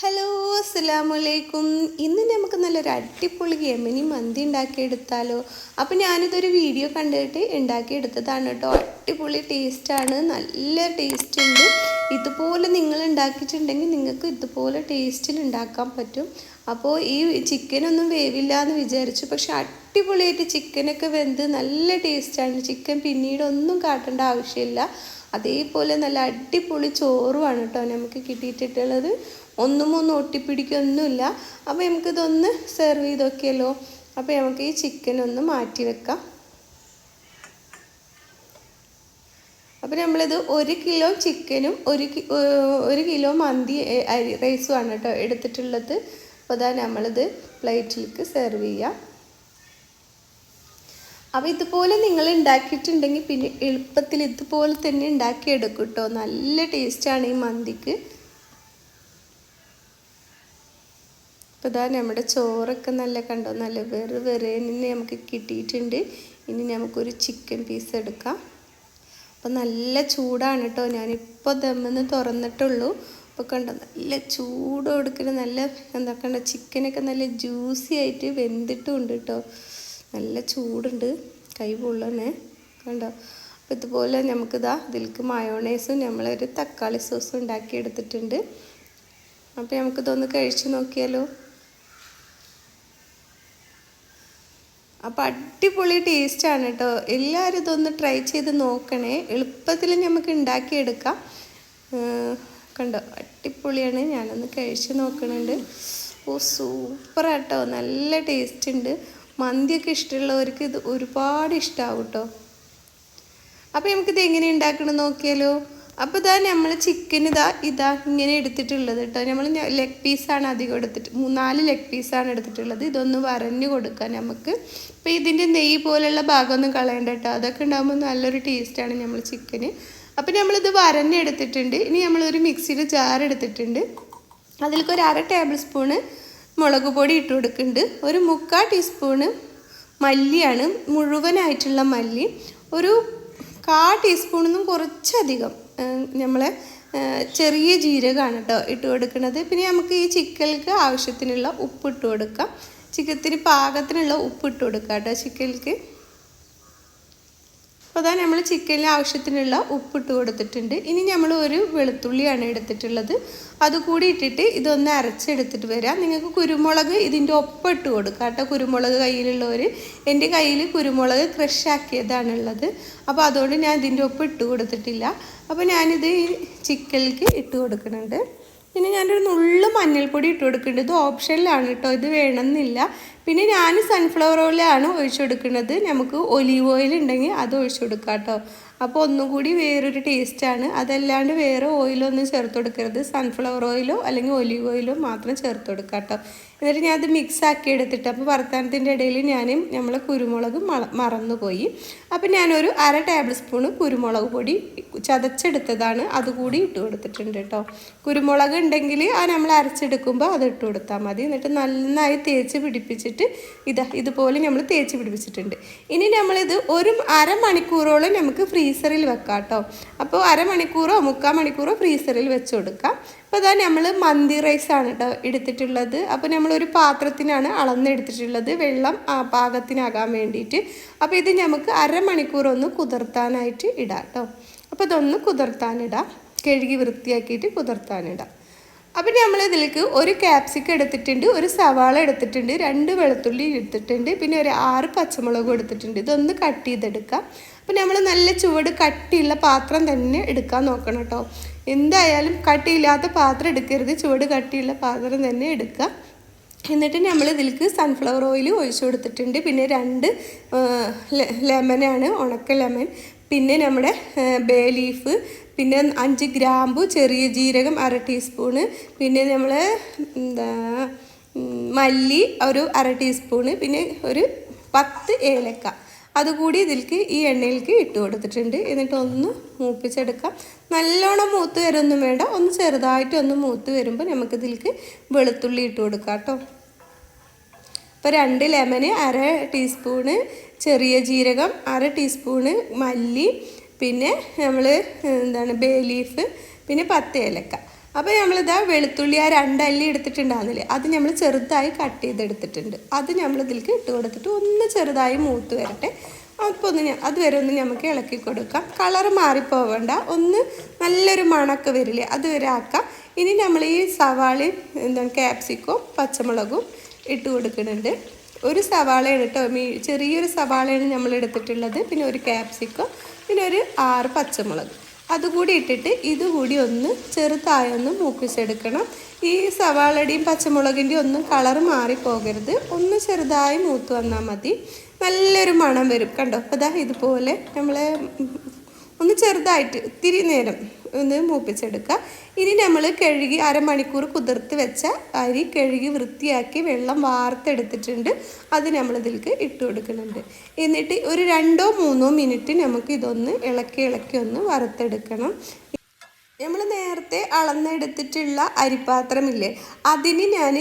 Hello അസ്സലാമലൈക്കും ഇന്ന് നമുക്ക് നല്ലൊരു അടിപൊളി യമനി മന്തി ഉണ്ടാക്കിയെടുത്താലോ. അപ്പം ഞാനിതൊരു വീഡിയോ കണ്ടിട്ട് ഉണ്ടാക്കിയെടുത്തതാണ് കേട്ടോ. അടിപൊളി ടേസ്റ്റാണ് നല്ല ടേസ്റ്റ് ഉണ്ട്. ഇതുപോലെ നിങ്ങൾ ഉണ്ടാക്കിയിട്ടുണ്ടെങ്കിൽ നിങ്ങൾക്ക് ഇതുപോലെ ടേസ്റ്റിൽ ഉണ്ടാക്കാൻ പറ്റും. അപ്പോൾ ഈ ചിക്കനൊന്നും വേവില്ല എന്ന് വിചാരിച്ചു. പക്ഷെ അടിപൊളിയായിട്ട് ചിക്കനൊക്കെ വെന്ത് നല്ല ടേസ്റ്റാണ് ചിക്കൻ പിന്നീട് ഒന്നും കാട്ടേണ്ട ആവശ്യമില്ല. അതേപോലെ നല്ല അടിപൊളി ചോറുമാണ് കേട്ടോ നമുക്ക് കിട്ടിയിട്ടുള്ളത്. ഒന്നും ഒന്നും ഒട്ടിപ്പിടിക്കൊന്നുമില്ല. അപ്പോൾ നമുക്കിതൊന്ന് സെർവ് ചെയ്ത് നോക്കിയല്ലോ അപ്പോൾ നമുക്ക് ഈ ചിക്കൻ ഒന്ന് മാറ്റി വെക്കാം. അപ്പോൾ നമ്മളിത് ഒരു കിലോ ചിക്കനും ഒരു ഒരു കിലോ മന്തി അരി റൈസുമാണ് കേട്ടോ എടുത്തിട്ടുള്ളത്. അപ്പോൾ അതാ നമ്മളിത് പ്ലേറ്റിലേക്ക് സെർവ് ചെയ്യാം. അപ്പോൾ ഇതുപോലെ നിങ്ങൾ ഉണ്ടാക്കിയിട്ടുണ്ടെങ്കിൽ പിന്നെ എളുപ്പത്തിൽ ഇതുപോലെ തന്നെ ഉണ്ടാക്കിയെടുക്കും കേട്ടോ. നല്ല ടേസ്റ്റാണ് ഈ മന്തിക്ക്. അപ്പോൾ ഇതാ നമ്മുടെ ചോറൊക്കെ നല്ല കണ്ടോ? നല്ല വെറു വെറേനെ നമുക്ക് കിട്ടിയിട്ടുണ്ട്. ഇനി നമുക്കൊരു ചിക്കൻ പീസ് എടുക്കാം. അപ്പോൾ നല്ല ചൂടാണ് കേട്ടോ ഞാനിപ്പോൾ ദമ്മെന്ന് തുറന്നിട്ടുള്ളൂ. അപ്പോൾ കണ്ടോ? നല്ല ചൂട് കൊടുക്കുന്ന നല്ല എന്താ കണ്ടോ? ചിക്കനൊക്കെ നല്ല ജ്യൂസി ആയിട്ട് വെന്തിട്ടുമുണ്ട് കേട്ടോ നല്ല ചൂടുണ്ട്. കൈ പൊള്ളണേ. കണ്ടോ? അപ്പോൾ ഇതുപോലെ നമുക്കിതാ ഇതിലേക്ക് മയോണൈസും നമ്മളൊരു തക്കാളി സോസും ഉണ്ടാക്കി എടുത്തിട്ടുണ്ട് അപ്പോൾ നമുക്കിതൊന്ന് കഴിച്ചു നോക്കിയാലോ? അപ്പോൾ അടിപൊളി ടേസ്റ്റാണ് കേട്ടോ എല്ലാവരും ഇതൊന്ന് ട്രൈ ചെയ്ത് നോക്കണേ. എളുപ്പത്തിൽ നമുക്ക് ഉണ്ടാക്കിയെടുക്കാം. കണ്ടോ? അടിപൊളിയാണ്. ഞാനൊന്ന് കഴിച്ച് നോക്കണുണ്ട്. ഓ സൂപ്പർ കേട്ടോ നല്ല ടേസ്റ്റ് ഉണ്ട്. മന്തിയൊക്കെ ഇഷ്ടമുള്ളവർക്ക് ഇത് ഒരുപാട് ഇഷ്ടമാവും കേട്ടോ അപ്പോൾ നമുക്കിത് എങ്ങനെ ഉണ്ടാക്കണം നോക്കിയാലോ? അപ്പോൾ ഇതാ നമ്മൾ ചിക്കൻ ഇതാ ഇതാ ഇങ്ങനെ എടുത്തിട്ടുള്ളത് കേട്ടോ നമ്മൾ ലെഗ് പീസാണ് അധികം എടുത്തിട്ട് മൂന്നാൽ ലെഗ് പീസാണ് എടുത്തിട്ടുള്ളത്. ഇതൊന്ന് വരഞ്ഞു കൊടുക്കാം നമുക്ക്. അപ്പോൾ ഇതിന്റെ നെയ്യ് പോലുള്ള ഭാഗമൊന്നും കളയണ്ട കേട്ടോ അതൊക്കെ ഉണ്ടാകുമ്പോൾ നല്ലൊരു ടേസ്റ്റാണ് നമ്മൾ ചിക്കന് അപ്പോൾ നമ്മളിത് വരഞ്ഞെടുത്തിട്ടുണ്ട് ഇനി നമ്മളൊരു മിക്സിയുടെ ജാർ എടുത്തിട്ടുണ്ട്. അതിലേക്ക് ഒരു അര ടേബിൾ സ്പൂണ് മുളക് പൊടി ഇട്ട് കൊടുക്കുന്നുണ്ട്. ഒരു മുക്കാൽ ടീസ്പൂണ് മല്ലിയാണ് മുഴുവനായിട്ടുള്ള മല്ലി. ഒരു കാ ടീസ്പൂണിൽ നിന്നും കുറച്ചധികം. നമ്മളെ ചെറിയ ജീരകമാണ് കേട്ടോ ഇട്ട് കൊടുക്കുന്നത്. പിന്നെ നമുക്ക് ഈ ചിക്കൽക്ക് ആവശ്യത്തിനുള്ള ഉപ്പ് ഇട്ട് കൊടുക്കാം. ചിക്കത്തിന് പാകത്തിനുള്ള ഉപ്പ് ഇട്ട് കൊടുക്കാം കേട്ടോ ചിക്കനിലേക്ക് അപ്പോൾ അതാ നമ്മൾ ചിക്കനിൽ ആവശ്യത്തിനുള്ള ഉപ്പിട്ട് കൊടുത്തിട്ടുണ്ട്. ഇനി നമ്മൾ ഒരു വെളുത്തുള്ളിയാണ് എടുത്തിട്ടുള്ളത്. അതുകൂടി ഇട്ടിട്ട് ഇതൊന്ന് അരച്ചെടുത്തിട്ട് വരാം. നിങ്ങൾക്ക് കുരുമുളക് ഇതിന്റെ ഒപ്പം ഇട്ട് കൊടുക്കാം കേട്ടോ. കുരുമുളക് കയ്യിലുള്ളവർ എന്റെ കയ്യിൽ കുരുമുളക് ക്രഷാക്കിയതാണുള്ളത് അപ്പോൾ അതുകൊണ്ട് ഞാൻ ഇതിന്റെ ഒപ്പം ഇട്ട് കൊടുത്തിട്ടില്ല. അപ്പോൾ ഞാനിത് ചിക്കനിലേക്ക് ഇട്ട് കൊടുക്കുന്നുണ്ട്. പിന്നെ ഞാനൊരു നുള്ളു മഞ്ഞൾപ്പൊടി ഇട്ട് കൊടുക്കുന്നുണ്ട്. ഇത് ഓപ്ഷനിലാണ് കേട്ടോ. ഇത് വേണമെന്നില്ല. പിന്നെ ഞാൻ സൺഫ്ലവർ ഓയിലാണ് ഒഴിച്ചു കൊടുക്കുന്നത് നമുക്ക് ഒലീവ് ഓയിൽ ഉണ്ടെങ്കിൽ അത് ഒഴിച്ചു കൊടുക്കാം കേട്ടോ. അപ്പോൾ ഒന്നും കൂടി വേറൊരു ടേസ്റ്റാണ് അതല്ലാണ്ട് വേറെ ഓയിലൊന്നും ചേർത്ത് കൊടുക്കരുത്. സൺഫ്ലവർ ഓയിലോ അല്ലെങ്കിൽ ഒലീവ് ഓയിലോ മാത്രം ചേർത്ത് കൊടുക്കാം കേട്ടോ. എന്നിട്ട് ഞാൻ അത് മിക്സ് ആക്കി എടുത്തിട്ട് അപ്പോൾ വർത്തമാനത്തിന്റെ ഇടയിൽ ഞാൻ നമ്മളെ കുരുമുളക് മറ മറന്നുപോയി. അപ്പോൾ ഞാനൊരു അര ടേബിൾ സ്പൂൺ കുരുമുളക് പൊടി ചതച്ചെടുത്തതാണ്. അതുകൂടി ഇട്ട് കൊടുത്തിട്ടുണ്ട് കേട്ടോ. കുരുമുളക് ഉണ്ടെങ്കിൽ ആ നമ്മൾ അരച്ചെടുക്കുമ്പോൾ അത് ഇട്ട് കൊടുത്താൽ മതി. എന്നിട്ട് നന്നായി തേച്ച് പിടിപ്പിച്ചിട്ട് ഇതാ ഇതുപോലെ നമ്മൾ തേച്ച് പിടിപ്പിച്ചിട്ടുണ്ട്. ഇനി നമ്മളിത് ഒരു അരമണിക്കൂറോളം നമുക്ക് ഫ്രീസറിൽ വെക്കാം കേട്ടോ. അപ്പോൾ അരമണിക്കൂറോ മുക്കാൽ മണിക്കൂറോ ഫ്രീസറിൽ വെച്ച് കൊടുക്കാം. അപ്പോൾ അതാ നമ്മൾ മന്തി റൈസാണ് കേട്ടോ എടുത്തിട്ടുള്ളത്. അപ്പോൾ നമ്മളൊരു പാത്രത്തിനാണ് അളന്നെടുത്തിട്ടുള്ളത്. വെള്ളം ആ പാകത്തിനാകാൻ വേണ്ടിയിട്ട്. അപ്പോൾ ഇത് നമുക്ക് അരമണിക്കൂർ ഒന്ന് കുതിർത്താനായിട്ട് ഇടാം കേട്ടോ. അപ്പോൾ ഇതൊന്ന് കുതിർത്താനിടാം. കഴുകി വൃത്തിയാക്കിയിട്ട് കുതിർത്താനിടാം. അപ്പം നമ്മൾ ഇതിലേക്ക് ഒരു ക്യാപ്സിക്കം എടുത്തിട്ടുണ്ട് ഒരു സവാള എടുത്തിട്ടുണ്ട് രണ്ട് വെളുത്തുള്ളി എടുത്തിട്ടുണ്ട് പിന്നെ ഒരു ആറ് പച്ചമുളകും എടുത്തിട്ടുണ്ട്. ഇതൊന്ന് കട്ട് ചെയ്തെടുക്കാം. അപ്പം നമ്മൾ നല്ല ചുവട് കട്ടിയുള്ള പാത്രം തന്നെ എടുക്കാൻ നോക്കണം കേട്ടോ. എന്തായാലും കട്ടിയില്ലാത്ത പാത്രം എടുക്കരുത് ചുവട് കട്ടിയുള്ള പാത്രം തന്നെ എടുക്കുക. എന്നിട്ട് നമ്മൾ ഇതിലേക്ക് സൺഫ്ലവർ ഓയിൽ ഒഴിച്ചു കൊടുത്തിട്ടുണ്ട്. പിന്നെ രണ്ട് ലെമനാണ് ഉണക്ക ലെമൺ പിന്നെ നമ്മുടെ ബേ ലീഫ് പിന്നെ അഞ്ച് ഗ്രാമ്പു ചെറിയ ജീരകം അര ടീസ്പൂണ് പിന്നെ നമ്മൾ എന്താ മല്ലി ഒരു അര ടീസ്പൂണ് പിന്നെ ഒരു പത്ത് ഏലക്ക. അതുകൂടി ഇതിൽക്ക് ഈ എണ്ണയിലേക്ക് ഇട്ട് കൊടുത്തിട്ടുണ്ട്. എന്നിട്ട് ഒന്ന് മൂപ്പിച്ചെടുക്കാം. നല്ലോണം മൂത്ത് വരൊന്നും വേണ്ട. ഒന്ന് ചെറുതായിട്ട് ഒന്ന് മൂത്ത് വരുമ്പോൾ നമുക്ക് ഇതിലേക്ക് വെളുത്തുള്ളി ഇട്ട് കൊടുക്കാം കേട്ടോ. ഇപ്പോൾ രണ്ട് ലെമന് അര ടീസ്പൂണ് ചെറിയ ജീരകം അര ടീസ്പൂണ് മല്ലി പിന്നെ നമ്മൾ എന്താണ് ബേ ലീഫ് പിന്നെ പത്ത് ഏലക്ക. അപ്പോൾ നമ്മളിതാ വെളുത്തുള്ളി ആ രണ്ടല്ലി എടുത്തിട്ടുണ്ടാകുന്നില്ലേ അത് നമ്മൾ ചെറുതായി കട്ട് ചെയ്തെടുത്തിട്ടുണ്ട്. അത് നമ്മൾ ഇതിലേക്ക് ഇട്ട് കൊടുത്തിട്ട് ഒന്ന് ചെറുതായി മൂത്ത് വരട്ടെ. അപ്പോൾ ഒന്ന് അതുവരെ ഒന്ന് നമുക്ക് ഇളക്കി കൊടുക്കാം. കളർ മാറിപ്പോവേണ്ട. ഒന്ന് നല്ലൊരു മണക്ക് വരില്ലേ അതുവരെ ആക്കാം. ഇനി നമ്മൾ ഈ സവാളയും എന്താണ് ക്യാപ്സിക്കോ പച്ചമുളകും ഇട്ട് കൊടുക്കുന്നുണ്ട്. ഒരു സവാളയാണ് കേട്ടോ. മീ ചെറിയൊരു സവാളയാണ് നമ്മൾ എടുത്തിട്ടുള്ളത്. പിന്നെ ഒരു ക്യാപ്സിക്കം പിന്നെ ഒരു ആറ് പച്ചമുളക്. അതുകൂടി ഇട്ടിട്ട് ഇതുകൂടി ഒന്ന് ചെറുതായി ഒന്ന് മൂപ്പിച്ചെടുക്കണം. ഈ സവാളയുടെയും പച്ചമുളകിന്റെയും ഒന്നും കളർ മാറിപ്പോകരുത്. ഒന്ന് ചെറുതായി മൂത്ത് വന്നാൽ മതി. നല്ലൊരു മണം വരും. കണ്ടോ? അപ്പോൾ ഇതാ ഇതുപോലെ നമ്മൾ ഒന്ന് ചെറുതായിട്ട് ഇത്തിരി നേരം ഒന്ന് മൂപ്പിച്ചെടുക്കുക. ഇനി നമ്മൾ കഴുകി അരമണിക്കൂർ കുതിർത്ത് വെച്ച അരി കഴുകി വൃത്തിയാക്കി വെള്ളം വാർത്തെടുത്തിട്ടുണ്ട്. അത് നമ്മളിതിലേക്ക് ഇട്ട് കൊടുക്കുന്നുണ്ട്. എന്നിട്ട് ഒരു രണ്ടോ മൂന്നോ മിനിറ്റ് നമുക്ക് ഇതൊന്ന് ഇളക്കി ഇളക്കി ഒന്ന് വറുത്തെടുക്കണം. നമ്മൾ നേരത്തെ അളന്നെടുത്തിട്ടുള്ള അരിപ്പാത്രമില്ലേ അതിന് ഞാൻ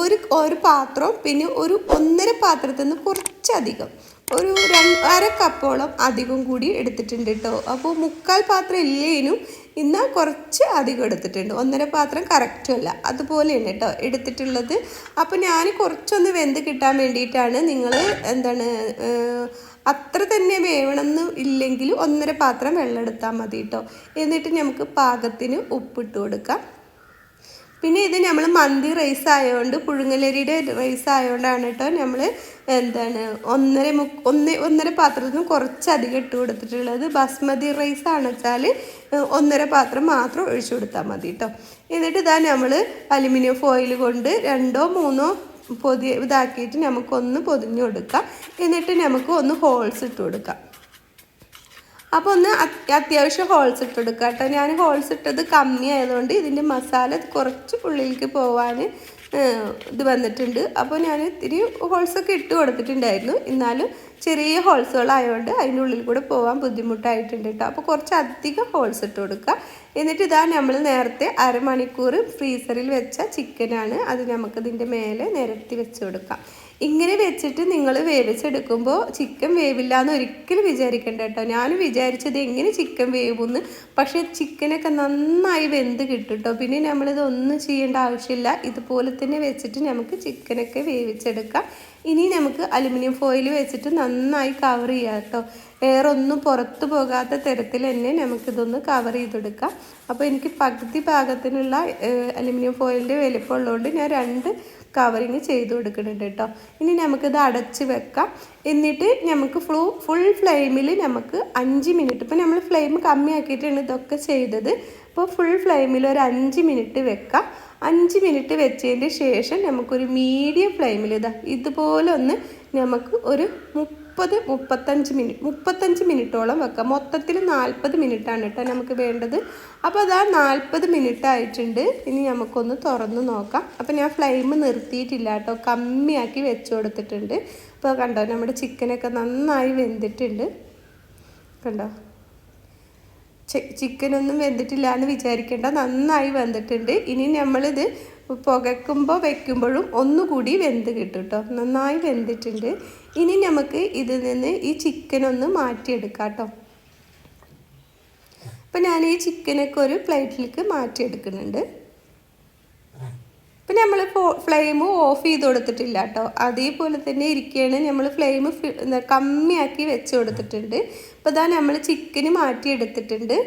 ഒരു ഒരു പാത്രം പിന്നെ ഒരു ഒന്നര പാത്രത്തിൽ നിന്ന് കുറച്ചധികം ഒരു രണ്ട് അര കപ്പോളം അധികം കൂടി എടുത്തിട്ടുണ്ട് കേട്ടോ അപ്പോൾ മുക്കാൽ പാത്രം ഇല്ലേനും എന്നാൽ കുറച്ച് അധികം എടുത്തിട്ടുണ്ട്. ഒന്നര പാത്രം കറക്റ്റും അല്ല അതുപോലെയാണ് കേട്ടോ എടുത്തിട്ടുള്ളത്. അപ്പോൾ ഞാൻ കുറച്ചൊന്ന് വെന്ത് കിട്ടാൻ വേണ്ടിയിട്ടാണ് നിങ്ങൾ എന്താണ് അത്ര തന്നെ വേവണമെന്ന് ഇല്ലെങ്കിൽ ഒന്നര പാത്രം വെള്ളം എടുത്താൽ മതി കേട്ടോ എന്നിട്ട് നമുക്ക് പാകത്തിന് ഉപ്പിട്ട് കൊടുക്കാം. പിന്നെ ഇത് നമ്മൾ മന്തി റൈസ് ആയതുകൊണ്ട് പുഴുങ്ങലരിയുടെ റൈസ് ആയതുകൊണ്ടാണ് കേട്ടോ നമ്മൾ എന്താണ് ഒന്നര മു ഒന്ന് ഒന്നര പാത്രത്തിൽ നിന്ന് കുറച്ചധികം ഇട്ട് കൊടുത്തിട്ടുള്ളത്. ബസ്മതി റൈസ് ആണെന്ന് വെച്ചാൽ ഒന്നര പാത്രം മാത്രം ഒഴിച്ചു കൊടുത്താൽ മതി കേട്ടോ എന്നിട്ട് ഇതാ നമ്മൾ അലുമിനിയം ഫോയിൽ കൊണ്ട് രണ്ടോ മൂന്നോ പൊതി ഇതാക്കിയിട്ട് നമുക്കൊന്ന് പൊതിഞ്ഞു കൊടുക്കാം. എന്നിട്ട് നമുക്ക് ഒന്ന് ഹോൾസ് ഇട്ട് കൊടുക്കാം. അപ്പോൾ ഒന്ന് അത്യാവശ്യം ഹോൾസ് ഇട്ട് കൊടുക്കുക കേട്ടോ. ഞാൻ ഹോൾസ് ഇട്ടത് കമ്മി ആയതുകൊണ്ട് ഇതിന്റെ മസാല കുറച്ച് ഉള്ളിലേക്ക് പോവാൻ ഇത് വന്നിട്ടുണ്ട്. അപ്പോൾ ഞാൻ ഇത്തിരി ഹോൾസൊക്കെ ഇട്ട് കൊടുത്തിട്ടുണ്ടായിരുന്നു. എന്നാലും ചെറിയ ഹോൾസുകളായതുകൊണ്ട് അതിന്റെ ഉള്ളിൽ കൂടെ പോകാൻ ബുദ്ധിമുട്ടായിട്ടുണ്ട് കേട്ടോ. അപ്പോൾ കുറച്ച് അധികം ഹോൾസ് ഇട്ട് കൊടുക്കുക എന്നിട്ട് ഇതാ നമ്മൾ നേരത്തെ അരമണിക്കൂർ ഫ്രീസറിൽ വെച്ച ചിക്കനാണ് അത് നമുക്കിതിന്റെ മേലെ നിരത്തി വെച്ച് കൊടുക്കാം. ഇങ്ങനെ വെച്ചിട്ട് നിങ്ങൾ വേവിച്ചെടുക്കുമ്പോൾ ചിക്കൻ വേവില്ല എന്ന് ഒരിക്കലും വിചാരിക്കേണ്ട കേട്ടോ. ഞാൻ വിചാരിച്ചത് എങ്ങനെ ചിക്കൻ വേവുമെന്ന് പക്ഷേ ചിക്കനൊക്കെ നന്നായി വെന്ത് കിട്ടും കേട്ടോ പിന്നെ നമ്മളിത് ഒന്നും ചെയ്യേണ്ട ആവശ്യമില്ല. ഇതുപോലെ തന്നെ വെച്ചിട്ട് നമുക്ക് ചിക്കനൊക്കെ വേവിച്ചെടുക്കാം. ഇനി നമുക്ക് അലുമിനിയം ഫോയിൽ വെച്ചിട്ട് നന്നായി കവർ ചെയ്യാം കേട്ടോ. ഒന്നും പുറത്തു പോകാത്ത തരത്തിൽ തന്നെ നമുക്കിതൊന്ന് കവർ ചെയ്തെടുക്കാം. അപ്പോൾ എനിക്ക് പകുതി പാകത്തിനുള്ള അലുമിനിയം ഫോയിലിന്റെ വലിപ്പമുള്ളതുകൊണ്ട് ഞാൻ രണ്ട് കവറിങ് ചെയ്ത് കൊടുക്കുന്നുണ്ട് കേട്ടോ. ഇനി നമുക്കിത് അടച്ച് വെക്കാം. എന്നിട്ട് നമുക്ക് ഫ്ലൂ ഫുൾ ഫ്ലെയിമിൽ നമുക്ക് അഞ്ച് മിനിറ്റ് ഇപ്പോൾ നമ്മൾ ഫ്ലെയിം കമ്മിയാക്കിയിട്ടാണ് ഇതൊക്കെ ചെയ്തത്. അപ്പോൾ ഫുൾ ഫ്ലെയിമിൽ ഒരു അഞ്ച് മിനിറ്റ് വെക്കാം. അഞ്ച് മിനിറ്റ് വെച്ചതിന്റെ ശേഷം നമുക്കൊരു മീഡിയം ഫ്ലെയിമിൽ ഇതാ ഇതുപോലെ ഒന്ന് നമുക്ക് ഒരു മുപ്പത് മുപ്പത്തഞ്ച് മിനിറ്റ് മുപ്പത്തഞ്ച് മിനിറ്റോളം വെക്കാം. മൊത്തത്തിൽ നാൽപ്പത് മിനിറ്റാണ് കേട്ടോ നമുക്ക് വേണ്ടത്. അപ്പോൾ അതാ നാൽപ്പത് മിനിറ്റ് ആയിട്ടുണ്ട് ഇനി നമുക്കൊന്ന് തുറന്ന് നോക്കാം. അപ്പോൾ ഞാൻ ഫ്ലെയിം നിർത്തിയിട്ടില്ല കേട്ടോ. കമ്മിയാക്കി വെച്ച് കൊടുത്തിട്ടുണ്ട്. അപ്പോൾ കണ്ടോ നമ്മുടെ ചിക്കനൊക്കെ നന്നായി വെന്തിട്ടുണ്ട്. കണ്ടോ? ചിക്കനൊന്നും വെന്തിട്ടില്ല എന്ന് വിചാരിക്കേണ്ട. നന്നായി വെന്തിട്ടുണ്ട്. ഇനി നമ്മളിത് പുകയ്ക്കുമ്പോൾ വെക്കുമ്പോഴും ഒന്നുകൂടി വെന്ത് കിട്ടും കേട്ടോ നന്നായി വെന്തിട്ടുണ്ട്. ഇനി നമുക്ക് ഇതിൽ നിന്ന് ഈ ചിക്കൻ ഒന്ന് മാറ്റിയെടുക്കാം കേട്ടോ അപ്പം ഞാൻ ഈ ചിക്കനൊക്കെ ഒരു പ്ലേറ്റിലേക്ക് മാറ്റിയെടുക്കുന്നുണ്ട്. ഇപ്പം നമ്മൾ ഫ്ലെയിം ഓഫ് ചെയ്ത് കൊടുത്തിട്ടില്ല കേട്ടോ അതേപോലെ തന്നെ ഇരിക്കുകയാണ് നമ്മൾ ഫ്ലെയിം കമ്മിയാക്കി വെച്ച് കൊടുത്തിട്ടുണ്ട്. അപ്പോൾ ഇതാ നമ്മൾ ചിക്കന് മാറ്റിയെടുത്തിട്ടുണ്ട്.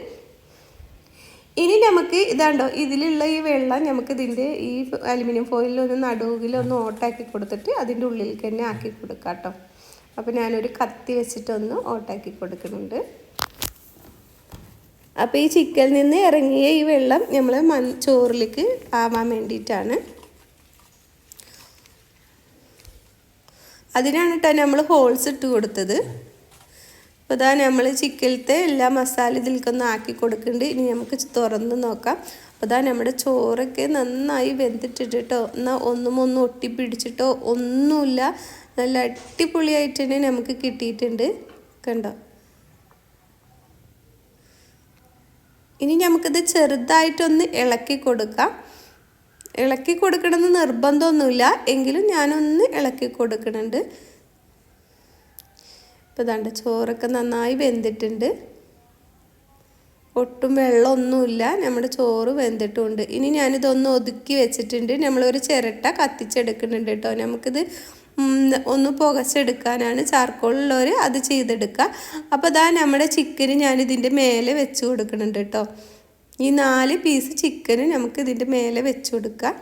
ഇനി നമുക്ക് ഇതാണ്ടോ ഇതിലുള്ള ഈ വെള്ളം നമുക്ക് ഇതിന്റെ ഈ അലുമിനിയം ഫോയിലിൽ ഫോയിലൊന്ന് നടുവിലൊന്ന് ഓട്ടാക്കി കൊടുത്തിട്ട് അതിന്റെ ഉള്ളിലേക്ക് തന്നെ ആക്കി കൊടുക്കാം കേട്ടോ. അപ്പോൾ ഞാനൊരു കത്തി വെച്ചിട്ടൊന്ന് ഓട്ടാക്കി കൊടുക്കുന്നുണ്ട്. അപ്പോൾ ഈ ചിക്കനിൽ നിന്ന് ഇറങ്ങിയ ഈ വെള്ളം നമ്മൾ മൺ ചോറിലേക്ക് ആവാൻ വേണ്ടിയിട്ടാണ്. അതിനാണ് കേട്ടോ നമ്മൾ ഹോൾസ് ഇട്ട് കൊടുത്തത്. അപ്പോൾ ഇതാ നമ്മൾ ചിക്കലത്തെ എല്ലാ മസാല ഇതിലേക്കൊന്ന് ആക്കി കൊടുക്കുന്നുണ്ട് ഇനി നമുക്ക് തുറന്ന് നോക്കാം. അപ്പോൾ ഇതാ നമ്മുടെ ചോറൊക്കെ നന്നായി വെന്തിട്ടിട്ട് കേട്ടോ എന്നാൽ ഒന്നും ഒന്നും ഒട്ടിപ്പിടിച്ചിട്ടോ ഒന്നുമില്ല. നല്ല അടിപൊളിയായിട്ട് തന്നെ നമുക്ക് കിട്ടിയിട്ടുണ്ട്. കണ്ടോ? ഇനി നമുക്കിത് ചെറുതായിട്ടൊന്ന് ഇളക്കി കൊടുക്കാം. ഇളക്കി കൊടുക്കണമെന്ന് നിർബന്ധമൊന്നുമില്ല. എങ്കിലും ഞാനൊന്ന് ഇളക്കി കൊടുക്കുന്നുണ്ട്. ഇപ്പോൾ ഇതാണ്ട് ചോറൊക്കെ നന്നായി വെന്തിട്ടുണ്ട്. ഒട്ടും വെള്ളമൊന്നുമില്ല. നമ്മുടെ ചോറ് വെന്തിട്ടുണ്ട്. ഇനി ഞാനിതൊന്ന് ഒതുക്കി വെച്ചിട്ടുണ്ട്. നമ്മളൊരു ചിരട്ട കത്തിച്ചെടുക്കുന്നുണ്ട് കേട്ടോ. നമുക്കിത് ഒന്ന് പുകച്ചെടുക്കാനാണ് ചാർക്കോളുള്ളവർ അത് ചെയ്തെടുക്കുക. അപ്പോൾ ഇതാ നമ്മുടെ ചിക്കന് ഞാനിതിന്റെ മേലെ വെച്ച് കൊടുക്കുന്നുണ്ട് കേട്ടോ. ഈ നാല് പീസ് ചിക്കന് നമുക്ക് ഇതിന്റെ മേലെ വെച്ച് കൊടുക്കാം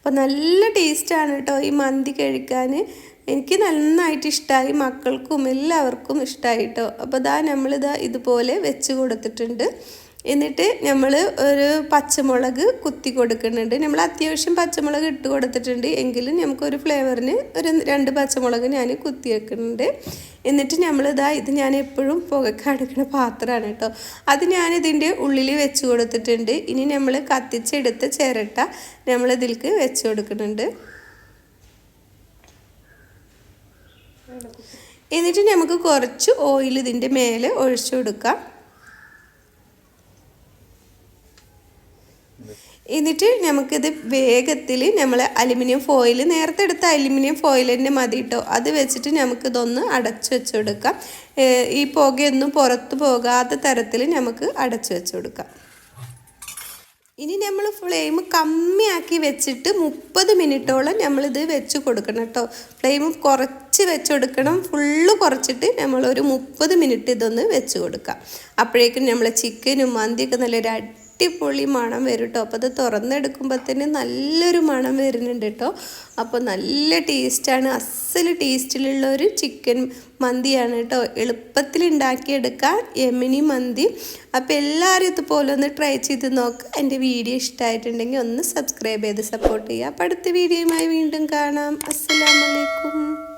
അപ്പോൾ നല്ല ടേസ്റ്റാണ് കേട്ടോ ഈ മന്തി കഴിക്കാൻ. എനിക്ക് നന്നായിട്ട് ഇഷ്ടമായി മക്കൾക്കും എല്ലാവർക്കും ഇഷ്ടമായി കേട്ടോ അപ്പോൾ ഇതാ നമ്മളിതാ ഇതുപോലെ വെച്ച് കൊടുത്തിട്ടുണ്ട്. എന്നിട്ട് നമ്മൾ ഒരു പച്ചമുളക് കുത്തി കൊടുക്കുന്നുണ്ട്. നമ്മൾ അത്യാവശ്യം പച്ചമുളക് ഇട്ട് കൊടുത്തിട്ടുണ്ട്. എങ്കിലും നമുക്കൊരു ഫ്ലേവറിന് ഒരു രണ്ട് പച്ചമുളക് ഞാൻ കുത്തി വെക്കുന്നുണ്ട്. എന്നിട്ട് നമ്മളിതാ ഇത് ഞാൻ എപ്പോഴും പുകക്കടുക്കുന്ന പാത്രമാണ് കേട്ടോ. അത് ഞാനിതിന്റെ ഉള്ളിൽ വെച്ച് കൊടുത്തിട്ടുണ്ട്. ഇനി നമ്മൾ കത്തിച്ചെടുത്ത് ചിരട്ട നമ്മൾ ഇതിലേക്ക് വെച്ച് കൊടുക്കുന്നുണ്ട്. എന്നിട്ട് നമുക്ക് കുറച്ച് ഓയിൽ ഇതിന്റെ മേലെ ഒഴിച്ചു കൊടുക്കാം. എന്നിട്ട് നമുക്കിത് വേഗത്തിൽ നമ്മൾ അലുമിനിയം ഫോയിൽ നേരത്തെ എടുത്ത അലുമിനിയം ഫോയിൽ തന്നെ മതി കേട്ടോ അത് വെച്ചിട്ട് നമുക്കിതൊന്ന് അടച്ചു വെച്ചുകൊടുക്കാം ഈ പുകയൊന്നും പുറത്തു പോകാത്ത തരത്തിൽ നമുക്ക് അടച്ചു വെച്ചുകൊടുക്കാം ഇനി നമ്മൾ ഫ്ലെയിം കമ്മിയാക്കി വെച്ചിട്ട് മുപ്പത് മിനിറ്റോളം നമ്മളിത് വെച്ച് കൊടുക്കണം കേട്ടോ ഫ്ലെയിം കുറച്ച് വെച്ച് കൊടുക്കണം ഫുള്ള് കുറച്ചിട്ട് നമ്മളൊരു മുപ്പത് മിനിറ്റ് ഇതൊന്ന് വെച്ച് കൊടുക്കാം. അപ്പോഴേക്കും നമ്മൾ ചിക്കനും മന്തിയൊക്കെ നല്ലൊരു അടിപൊളി മണം വരും കേട്ടോ അപ്പോൾ അത് തുറന്നെടുക്കുമ്പോഴത്തേന് നല്ലൊരു മണം വരുന്നുണ്ട് കേട്ടോ അപ്പോൾ നല്ല ടേസ്റ്റാണ്. അസൽ ടേസ്റ്റിലുള്ള ഒരു ചിക്കൻ മന്തിയാണ് കേട്ടോ എളുപ്പത്തിൽ ഉണ്ടാക്കിയെടുക്കാൻ യമിനി മന്തി. അപ്പോൾ എല്ലാവരും ഇതുപോലെ ഒന്ന് ട്രൈ ചെയ്ത് നോക്കുക എന്റെ വീഡിയോ ഇഷ്ടമായിട്ടുണ്ടെങ്കിൽ ഒന്ന് സബ്സ്ക്രൈബ് ചെയ്ത് സപ്പോർട്ട് ചെയ്യുക. അപ്പോൾ അടുത്ത വീഡിയോയുമായി വീണ്ടും കാണാം. അസ്സലാമലൈക്കും